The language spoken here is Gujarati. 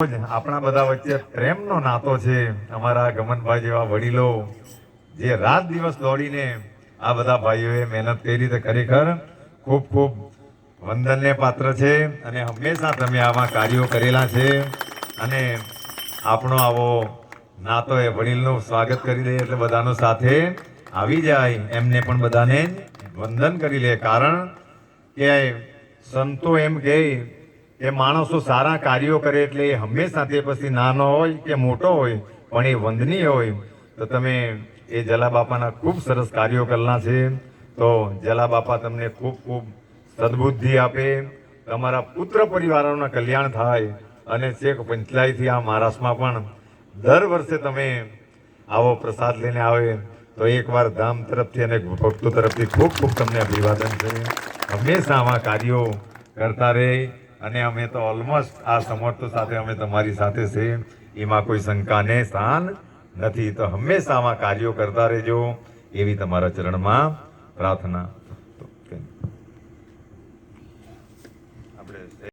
આપણા બધા વચ્ચે પ્રેમનો નાતો છે અમારા ગમનભાઈ જેવા વડીલો, જે રાત દિવસ દોડીને આ બધા ભાઈઓએ મહેનત કરી તે ખરેખર ખૂબ ખૂબ વંદનને પાત્ર છે અને હંમેશા તમે આવા કાર્યો કરેલા છે અને આપણો આવો નાતો એ વડીલનું સ્વાગત કરી દે એટલે બધાનો સાથે આવી જાય એમને પણ બધાને વંદન કરી લે. કારણ કે સંતો એમ કહે કે માણસો સારા કાર્યો કરે એટલે એ હંમેશા તે પછી નાનો હોય કે મોટો હોય, પણ એ વંદનીય હોય. તો તમે એ જલા બાપાના ખૂબ સરસ કાર્યો કરેલા છે. તો જલા બાપા તમને ખૂબ ખૂબ સદબુદ્ધિ આપે. તમારા પુત્ર પરિવારોના કલ્યાણ થાય અને છેક પંચલાઈથી આ મહારાષ્ટ્રમાં પણ દર વર્ષે તમે આવો પ્રસાદ લઈને આવે. તો એકવાર ધામ તરફથી અને ભક્તો તરફથી ખૂબ ખૂબ તમને અભિવાદન છે. હંમેશા આવા કાર્યો કરતા રહે. અને અમે તો ઓલમોસ્ટ આ સમર્થ સાથે અમે તમારી સાથે છે એમાં કોઈ શંકાને સ્થાન નથી. તો હંમેશામાં કાર્યો કરતા રહેજો એવી તમારા ચરણમાં પ્રાર્થના.